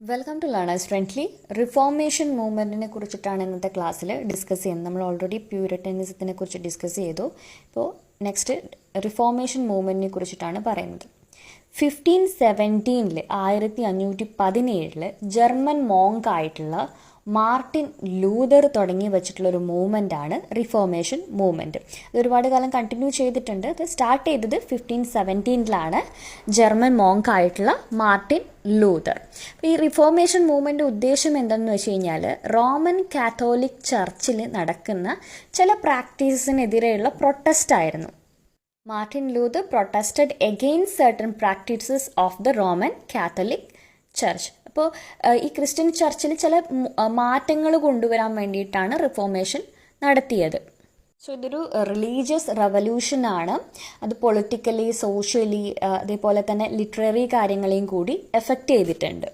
Welcome to learners friendly reformation മൂവ്മെന്റിനെ കുറിച്ചിട്ടാണ് ഇന്നത്തെ ക്ലാസ്സിൽ ഡിസ്കസ് ചെയ്യുന്നത്. നമ്മൾ ഓൾറെഡി പ്യൂരിറ്റനിസത്തിനെ കുറിച്ച് ഡിസ്കസ് ചെയ്തു. ഇപ്പോൾ നെക്സ്റ്റ് റിഫോർമേഷൻ മൂവ്മെന്റിനെ കുറിച്ചിട്ടാണ് പറയുന്നത്. ഫിഫ്റ്റീൻ സെവന്റീനിൽ ആയിരത്തി അഞ്ഞൂറ്റി പതിനേഴിൽ ജർമ്മൻ മോങ്ക് ആയിട്ടുള്ള മാർട്ടിൻ ലൂതർ തുടങ്ങി വെച്ചിട്ടുള്ള ഒരു മൂവ്മെന്റ് ആണ് റിഫോർമേഷൻ മൂവ്മെന്റ് ഇത് ഒരുപാട് കാലം കണ്ടിന്യൂ ചെയ്തിട്ടുണ്ട്. ഇത് സ്റ്റാർട്ട് ചെയ്തത് ഫിഫ്റ്റീൻ സെവന്റീനിലാണ് ജർമ്മൻ മോങ്ക് ആയിട്ടുള്ള മാർട്ടിൻ ലൂതർ ഈ റിഫോർമേഷൻ മൂവ്മെന്റ് ഉദ്ദേശം എന്താണെന്ന് വെച്ച് കഴിഞ്ഞാൽ റോമൻ കാത്തോലിക് ചർച്ചിൽ നടക്കുന്ന ചില പ്രാക്ടീസിനെതിരെയുള്ള പ്രൊട്ടസ്റ്റ് ആയിരുന്നു. Martin Luther protested against certain practices of the Roman Catholic church അപ്പോൾ ഈ ക്രിസ്ത്യൻ ചർച്ചിൽ ചില മാറ്റങ്ങൾ കൊണ്ടുവരാൻ വേണ്ടിയിട്ടാണ് റിഫോർമേഷൻ നടത്തിയത്. സോ ഇതൊരു റിലീജിയസ് റവല്യൂഷനാണ് അത് പൊളിറ്റിക്കലി സോഷ്യലി അതേപോലെ തന്നെ ലിറ്റററി കാര്യങ്ങളെയും കൂടി എഫക്റ്റ് ചെയ്തിട്ടുണ്ട്.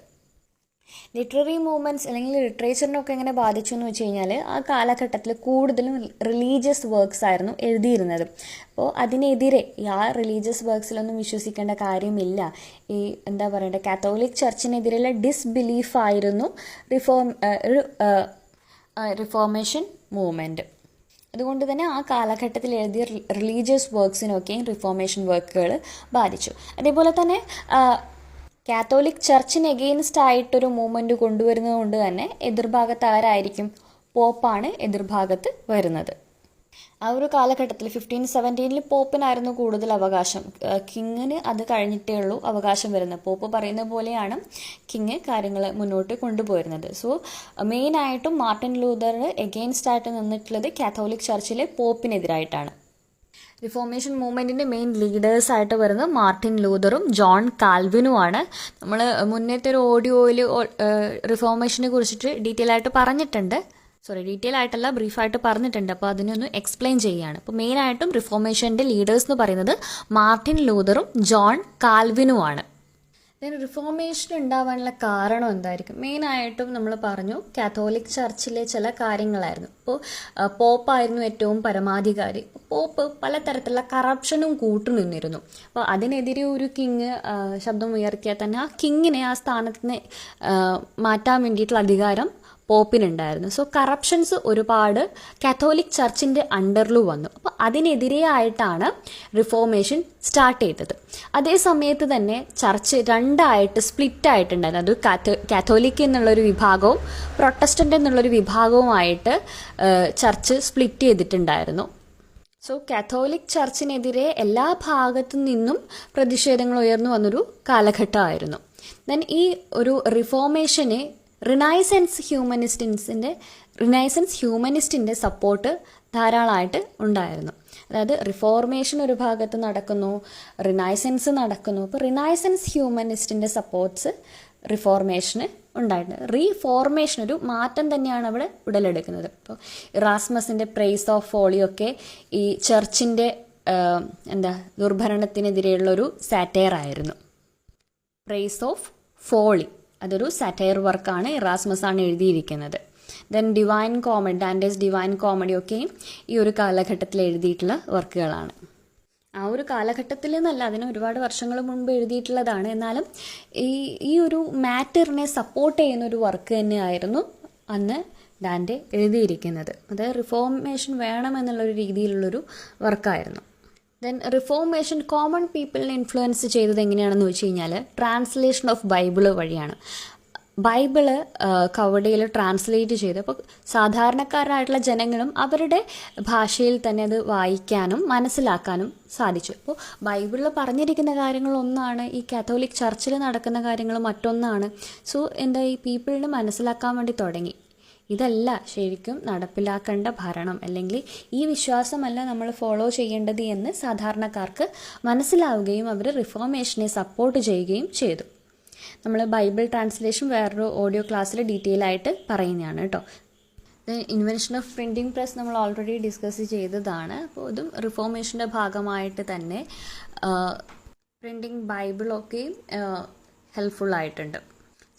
ലിറ്റററി മൂവ്മെന്റ്സ് അല്ലെങ്കിൽ ലിറ്ററേച്ചറിനൊക്കെ എങ്ങനെ ബാധിച്ചു എന്ന് വെച്ച് കഴിഞ്ഞാൽ ആ കാലഘട്ടത്തിൽ കൂടുതലും റിലീജിയസ് വർക്ക്സ് ആയിരുന്നു എഴുതിയിരുന്നത്. അപ്പോൾ അതിനെതിരെ ആ റിലീജിയസ് വർക്ക്സിലൊന്നും വിശ്വസിക്കേണ്ട കാര്യമില്ല. ഈ എന്താ പറയേണ്ടത് കാത്തോലിക് ചർച്ചിനെതിരെയുള്ള ഡിസ്ബിലീഫ് ആയിരുന്നു റിഫോം റിഫോർമേഷൻ മൂവ്മെന്റ് അതുകൊണ്ട് തന്നെ ആ കാലഘട്ടത്തിൽ എഴുതിയ റിലീജിയസ് വർക്ക്സിനൊക്കെയും റിഫോർമേഷൻ വർക്കുകൾ ബാധിച്ചു. അതേപോലെ തന്നെ കാത്തോലിക് ചർച്ചിന് എഗെയിൻസ്റ്റ് ആയിട്ടൊരു മൂവ്മെന്റ് കൊണ്ടുവരുന്നത് കൊണ്ട് തന്നെ എതിർഭാഗത്ത് ആരായിരിക്കും? പോപ്പാണ് എതിർഭാഗത്ത് വരുന്നത്. ആ ഒരു കാലഘട്ടത്തിൽ ഫിഫ്റ്റീൻ സെവന്റീനിൽ പോപ്പിനായിരുന്നു കൂടുതൽ അവകാശം. കിങ്ങിന് അത് കഴിഞ്ഞിട്ടേ ഉള്ളൂ അവകാശം വരുന്നത്. പോപ്പ് പറയുന്ന പോലെയാണ് കിങ് കാര്യങ്ങൾ മുന്നോട്ട് കൊണ്ടുപോയിരുന്നത്. സോ മെയിനായിട്ടും മാർട്ടിൻ ലൂതർ എഗെയിൻസ്റ്റ് ആയിട്ട് നിന്നിട്ടുള്ളത് കാത്തോലിക് ചർച്ചിലെ പോപ്പിനെതിരായിട്ടാണ് റിഫോർമേഷൻ മൂവ്മെന്റിന്റെ മെയിൻ ലീഡേഴ്സ് ആയിട്ട് വരുന്നത് മാർട്ടിൻ ലൂതറും ജോൺ കാൽവിനുമാണ് നമ്മൾ മുന്നത്തെ ഒരു ഓഡിയോയിൽ റിഫോർമേഷനെ കുറിച്ചിട്ട് ഡീറ്റെയിൽ ആയിട്ട് പറഞ്ഞിട്ടുണ്ട്. സോറി ഡീറ്റെയിൽ ആയിട്ടല്ല ബ്രീഫായിട്ട് പറഞ്ഞിട്ടുണ്ട്. അപ്പോൾ അതിനൊന്ന് എക്സ്പ്ലെയിൻ ചെയ്യുകയാണ് അപ്പോൾ മെയിനായിട്ടും റിഫോർമേഷന്റെ ലീഡേഴ്സ് എന്ന് പറയുന്നത് മാർട്ടിൻ ലൂതറും ജോൺ കാൽവിനുമാണ് ദെൻ റിഫോർമേഷൻ ഉണ്ടാവാനുള്ള കാരണം എന്തായിരിക്കും? മെയിനായിട്ടും നമ്മൾ പറഞ്ഞു കാത്തോലിക് ചർച്ചിലെ ചില കാര്യങ്ങളായിരുന്നു. ഇപ്പോൾ പോപ്പായിരുന്നു ഏറ്റവും പരമാധികാരി. പോപ്പ് പലതരത്തിലുള്ള കറപ്ഷനും കൂട്ടുനിന്നിരുന്നു അപ്പോൾ അതിനെതിരെ ഒരു കിങ് ശബ്ദം ഉയർത്തിയാൽ തന്നെ ആ കിങ്ങിനെ ആ സ്ഥാനത്തിന് മാറ്റാൻ വേണ്ടിയിട്ടുള്ള അധികാരം പോപ്പിനുണ്ടായിരുന്നു. സോ കറപ്ഷൻസ് ഒരുപാട് കാത്തോലിക് ചർച്ചിന്റെ അണ്ടറിൽ വന്നു. അപ്പോൾ അതിനെതിരെയായിട്ടാണ് റിഫോർമേഷൻ സ്റ്റാർട്ട് ചെയ്തത്. അതേ സമയത്ത് തന്നെ ചർച്ച് രണ്ടായിട്ട് സ്പ്ലിറ്റ് ആയിട്ടുണ്ടായിരുന്നു. അത് കാത്തോ കാത്തോലിക് എന്നുള്ളൊരു വിഭാഗവും പ്രൊട്ടസ്റ്റന്റ് എന്നുള്ളൊരു വിഭാഗവുമായിട്ട് ചർച്ച് സ്പ്ലിറ്റ് ചെയ്തിട്ടുണ്ടായിരുന്നു. സോ കാത്തോലിക് ചർച്ചിനെതിരെ എല്ലാ ഭാഗത്തു നിന്നും പ്രതിഷേധങ്ങൾ ഉയർന്നു വന്നൊരു കാലഘട്ടമായിരുന്നു. ദെൻ ഈ ഒരു റിഫോർമേഷനെ റിനൈസൻസ് ഹ്യൂമനിസ്റ്റിൻസിന്റെ റിനൈസൻസ് ഹ്യൂമനിസ്റ്റിന്റെ സപ്പോർട്ട് ധാരാളമായിട്ട് ഉണ്ടായിരുന്നു. അതായത് റിഫോർമേഷൻ ഒരു ഭാഗത്ത് നടക്കുന്നു റിനൈസൻസ് നടക്കുന്നു. അപ്പോൾ റിനൈസൻസ് ഹ്യൂമനിസ്റ്റിന്റെ സപ്പോർട്ട്സ് റിഫോർമേഷന് ഉണ്ടായിട്ടുണ്ട്. റീഫോർമേഷൻ ഒരു മാറ്റം തന്നെയാണ് അവിടെ ഉടലെടുക്കുന്നത്. ഇപ്പോൾ ഇറാസ്മസിന്റെ പ്രൈസ് ഓഫ് ഫോളിയൊക്കെ ഈ ചർച്ചിന്റെ എന്താ ദുർഭരണത്തിനെതിരെയുള്ളൊരു സാറ്റയർ ആയിരുന്നു പ്രൈസ് ഓഫ് ഫോളി. അതൊരു സറ്റയർ വർക്കാണ് ഇറാസ്മസ് ആണ് എഴുതിയിരിക്കുന്നത്. Then divine comedy Dante's divine comedy ഒക്കെയും ഈ ഒരു കാലഘട്ടത്തിൽ എഴുതിയിട്ടുള്ള വർക്കുകളാണ്. ആ ഒരു കാലഘട്ടത്തിൽ എന്നല്ല അതിന് ഒരുപാട് വർഷങ്ങൾ മുൻപ് എഴുതിയിട്ടുള്ളതാണ്. എന്നാലും ഈ ഈ ഒരു മാറ്ററിനെ സപ്പോർട്ട് ചെയ്യുന്ന ഒരു വർക്ക് തന്നെയായിരുന്നു അന്ന് ഡാൻഡെ എഴുതിയിരിക്കുന്നത്. അത് റിഫോർമേഷൻ വേണമെന്നുള്ളൊരു രീതിയിലുള്ളൊരു വർക്കായിരുന്നു ദെൻ റിഫോർമേഷൻ കോമൺ പീപ്പിളിനെ ഇൻഫ്ലുവൻസ് ചെയ്തത് എങ്ങനെയാണെന്ന് വെച്ച് കഴിഞ്ഞാൽ ട്രാൻസ്ലേഷൻ ഓഫ് ബൈബിൾ വഴിയാണ്. ബൈബിൾ കവടയിൽ ട്രാൻസ്ലേറ്റ് ചെയ്ത് അപ്പോൾ സാധാരണക്കാരായിട്ടുള്ള ജനങ്ങളും അവരുടെ ഭാഷയിൽ തന്നെ അത് വായിക്കാനും മനസ്സിലാക്കാനും സാധിച്ചു. അപ്പോൾ ബൈബിളിൽ പറഞ്ഞിരിക്കുന്ന കാര്യങ്ങൾ ഒന്നാണ് ഈ കാത്തോലിക് ചർച്ചിൽ നടക്കുന്ന കാര്യങ്ങൾ മറ്റൊന്നാണ്. സോ എന്താ ഈ പീപ്പിളിന് മനസ്സിലാക്കാൻ വേണ്ടി തുടങ്ങി. ഇതല്ല ശരിക്കും നടപ്പിലാക്കേണ്ട ഭരണം. അല്ലെങ്കിൽ ഈ വിശ്വാസമല്ല നമ്മൾ ഫോളോ ചെയ്യേണ്ടത് എന്ന് സാധാരണക്കാർക്ക് മനസ്സിലാവുകയും അവർ റിഫോർമേഷനെ സപ്പോർട്ട് ചെയ്യുകയും ചെയ്തു. നമ്മൾ ബൈബിൾ ട്രാൻസ്ലേഷൻ വേറൊരു ഓഡിയോ ക്ലാസ്സിൽ ഡീറ്റെയിൽ ആയിട്ട് പറയുന്നതാണ് കേട്ടോ. ഇൻവെൻഷൻ ഓഫ് പ്രിന്റിംഗ് പ്രസ് നമ്മൾ ഓൾറെഡി ഡിസ്കസ് ചെയ്തതാണ്. അപ്പോൾ ഇതും റിഫോർമേഷന്റെ ഭാഗമായിട്ട് തന്നെ പ്രിന്റിംഗ് ബൈബിളൊക്കെയും ഹെൽപ്ഫുൾ ആയിട്ടുണ്ട്.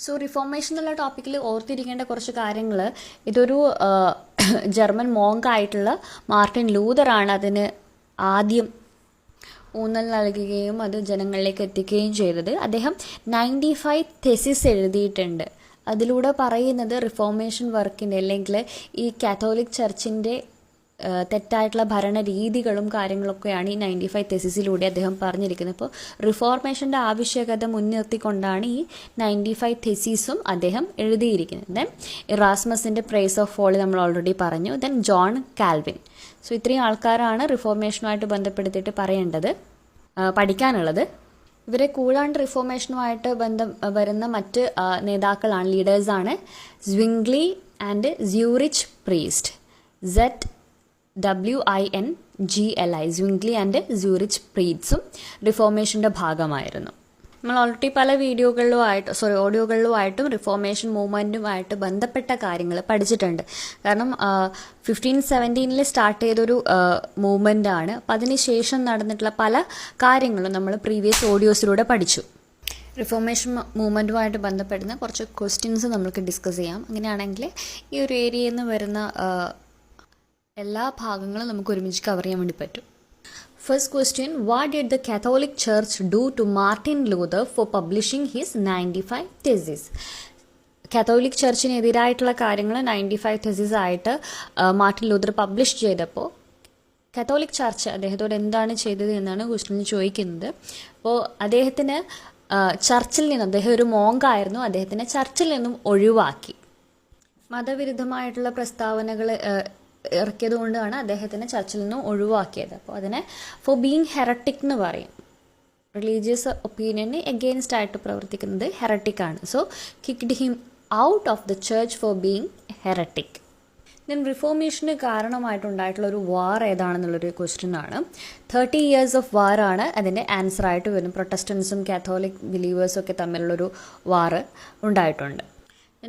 സോ റിഫോർമേഷൻ എന്നുള്ള ടോപ്പിക്കിൽ ഓർത്തിരിക്കേണ്ട കുറച്ച് കാര്യങ്ങൾ ഇതൊരു ജർമ്മൻ മോങ്ക് ആയിട്ടുള്ള മാർട്ടിൻ ലൂതറാണ് അതിന് ആദ്യം ഊന്നൽ നൽകുകയും അത് ജനങ്ങളിലേക്ക് എത്തിക്കുകയും ചെയ്തത്. അദ്ദേഹം നയന്റി ഫൈവ് തെസിസ് എഴുതിയിട്ടുണ്ട്. അതിലൂടെ പറയുന്നത് റിഫോർമേഷൻ വർക്കിന്റെ അല്ലെങ്കിൽ ഈ കാത്തോലിക് ചർച്ചിന്റെ തെറ്റായിട്ടുള്ള ഭരണ രീതികളും കാര്യങ്ങളൊക്കെയാണ് ഈ നയന്റി ഫൈവ് തെസിസിലൂടെ അദ്ദേഹം പറഞ്ഞിരിക്കുന്നത്. അപ്പോൾ റിഫോർമേഷന്റെ ആവശ്യകത മുൻനിർത്തിക്കൊണ്ടാണ് ഈ നയന്റി ഫൈവ് തെസീസും അദ്ദേഹം എഴുതിയിരിക്കുന്നത്. ദെൻ ഇറാസ്മസിന്റെ പ്രൈസ് ഓഫ് ഫോളി നമ്മൾ ഓൾറെഡി പറഞ്ഞു. ദെൻ ജോൺ കാൽവിൻ സോ ഇത്രയും ആൾക്കാരാണ് റിഫോർമേഷനുമായിട്ട് ബന്ധപ്പെടുത്തിയിട്ട് പറയേണ്ടത്. പഠിക്കാനുള്ളത്. ഇവരെ കൂടാണ്ട് റിഫോർമേഷനുമായിട്ട് ബന്ധം വരുന്ന മറ്റ് നേതാക്കളാണ് ലീഡേഴ്സാണ് Zwingli and Zurich priest set W I N G L I Zwingli and Zurich പ്രീറ്റ്സും റിഫോർമേഷന്റെ ഭാഗമായിരുന്നു. നമ്മൾ ഓൾറെഡി പല വീഡിയോകളിലുമായിട്ട് സോറി ഓഡിയോകളിലുമായിട്ടും റിഫോർമേഷൻ മൂവ്മെന്റുമായിട്ട് ബന്ധപ്പെട്ട കാര്യങ്ങൾ പഠിച്ചിട്ടുണ്ട്. കാരണം ഫിഫ്റ്റീൻ സെവന്റീനിൽ സ്റ്റാർട്ട് ചെയ്തൊരു മൂവ്മെന്റ് ആണ്. അപ്പം അതിനുശേഷം നടന്നിട്ടുള്ള പല കാര്യങ്ങളും നമ്മൾ പ്രീവിയസ് ഓഡിയോസിലൂടെ പഠിച്ചു. റിഫോർമേഷൻ മൂവ്മെന്റുമായിട്ട് ബന്ധപ്പെടുന്ന കുറച്ച് ക്വസ്റ്റ്യൻസ് നമുക്ക് ഡിസ്കസ് ചെയ്യാം. അങ്ങനെയാണെങ്കിൽ ഈ ഒരു ഏരിയയിൽ നിന്ന് വരുന്ന എല്ലാ ഭാഗങ്ങളും നമുക്ക് ഒരുമിച്ച് കവർ ചെയ്യാൻ വേണ്ടി പറ്റും. First question what did the Catholic church do to Martin Luther for publishing his ninety five thesis Catholic ചർച്ചിനെതിരായിട്ടുള്ള കാര്യങ്ങൾ നയന്റി ഫൈവ് തെസിസ് ആയിട്ട് മാർട്ടിൻ ലൂതർ പബ്ലിഷ് ചെയ്തപ്പോൾ കത്തോലിക് ചർച്ച് അദ്ദേഹത്തോട് എന്താണ് ചെയ്തത് എന്നാണ് ക്വസ്റ്റ്യൻ ചോദിക്കുന്നത്. അപ്പോൾ അദ്ദേഹത്തിന് ചർച്ചിൽ നിന്നും അദ്ദേഹം ഒരു മോങ്കായിരുന്നു അദ്ദേഹത്തിനെ ചർച്ചിൽ നിന്നും ഒഴിവാക്കി. മതവിരുദ്ധമായിട്ടുള്ള പ്രസ്താവനകൾ ഇറക്കിയത് കൊണ്ടാണ് അദ്ദേഹത്തിനെ ചർച്ചിൽ നിന്നും ഒഴിവാക്കിയത്. അപ്പോൾ അതിനെ ഫോർ ബീങ് ഹെറട്ടിക് എന്ന് പറയും. റിലീജിയസ് ഒപ്പീനിയന് എഗെയിൻസ്റ്റ് ആയിട്ട് പ്രവർത്തിക്കുന്നത് ഹെറട്ടിക് ആണ്. So kicked him out of the church for being heretic then റിഫോർമേഷന് കാരണമായിട്ടുണ്ടായിട്ടുള്ള ഒരു വാർ ഏതാണെന്നുള്ളൊരു ക്വസ്റ്റ്യൻ ആണ്. തേർട്ടി ഇയേഴ്സ് ഓഫ് വാർ ആണ് അതിന്റെ ആൻസർ ആയിട്ട് വരും പ്രൊട്ടസ്റ്റൻസും കാത്തോലിക് ബിലീവേഴ്സും ഒക്കെ തമ്മിലുള്ളൊരു വാർ ഉണ്ടായിട്ടുണ്ട്.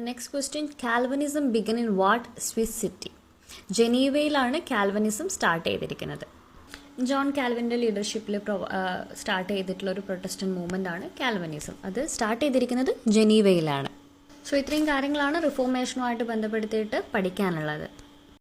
Next question Calvinism began in what Swiss city ജനീവയിലാണ് Calvinism start ചെയ്തിരിക്കുന്നത്. ജോൺ കാൽവിന്റെ ലീഡർഷിപ്പിൽ പ്രൊ സ്റ്റാർട്ട് ചെയ്തിട്ടുള്ള ഒരു പ്രൊട്ടസ്റ്റന്റ് മൂവ്മെന്റ് ആണ് കാൽവനിസം. അത് സ്റ്റാർട്ട് ചെയ്തിരിക്കുന്നത് ജനീവയിലാണ്. സോ ഇത്രയും കാര്യങ്ങളാണ് റിഫോർമേഷനുമായിട്ട് ബന്ധപ്പെടുത്തിയിട്ട് പഠിക്കാനുള്ളത്.